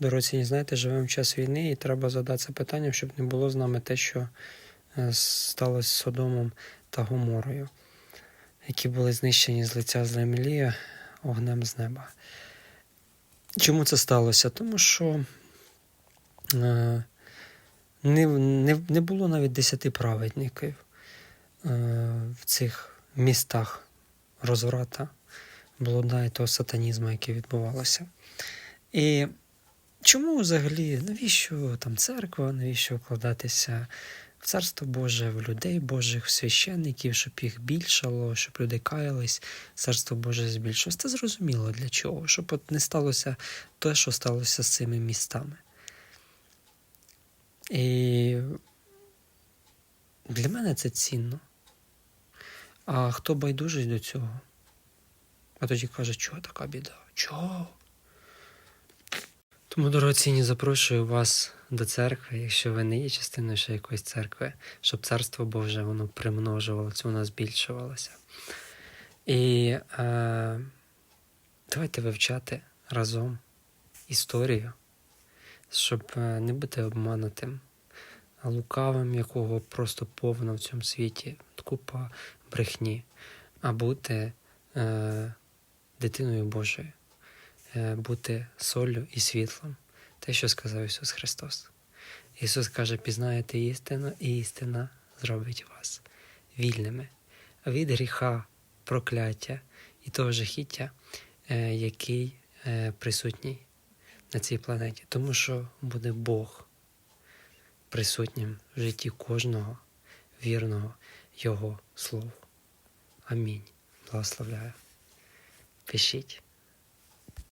Дорогоцінні, знаєте, живемо в час війни, і треба задатися питанням, щоб не було з нами те, що е, сталося з Содомом та Гоморою, які були знищені з лиця землі огнем з неба. Чому це сталося? Тому що е, не, не, не було навіть десяти праведників е, в цих містах розврата, блуда і того сатанізму, який відбувалося. І чому взагалі, навіщо там церква, навіщо вкладатися в Царство Боже, в людей Божих, в священників, щоб їх більшало, щоб люди каялись, Царство Боже збільшилось? Це зрозуміло для чого, щоб от не сталося те, що сталося з цими містами. І для мене це цінно. А хто байдужий до цього? А тоді каже, чого така біда? Чого? Тому, дорогоцінні, запрошую вас до церкви, якщо ви не є частиною ще якоїсь церкви, щоб царство Боже воно примножувалося, воно збільшувалося. І е, давайте вивчати разом історію, щоб е, не бути обманутим, лукавим, якого просто повно в цьому світі, купа брехні, а бути е, дитиною Божою, бути солью і світлом, те, що сказав Ісус Христос. Ісус каже: пізнаєте істину, і істина зробить вас вільними від гріха, прокляття і того жахіття, е, який е, присутній на цій планеті. Тому що буде Бог присутнім в житті кожного вірного Його Слову. Амінь. Благословляю. Пишіть.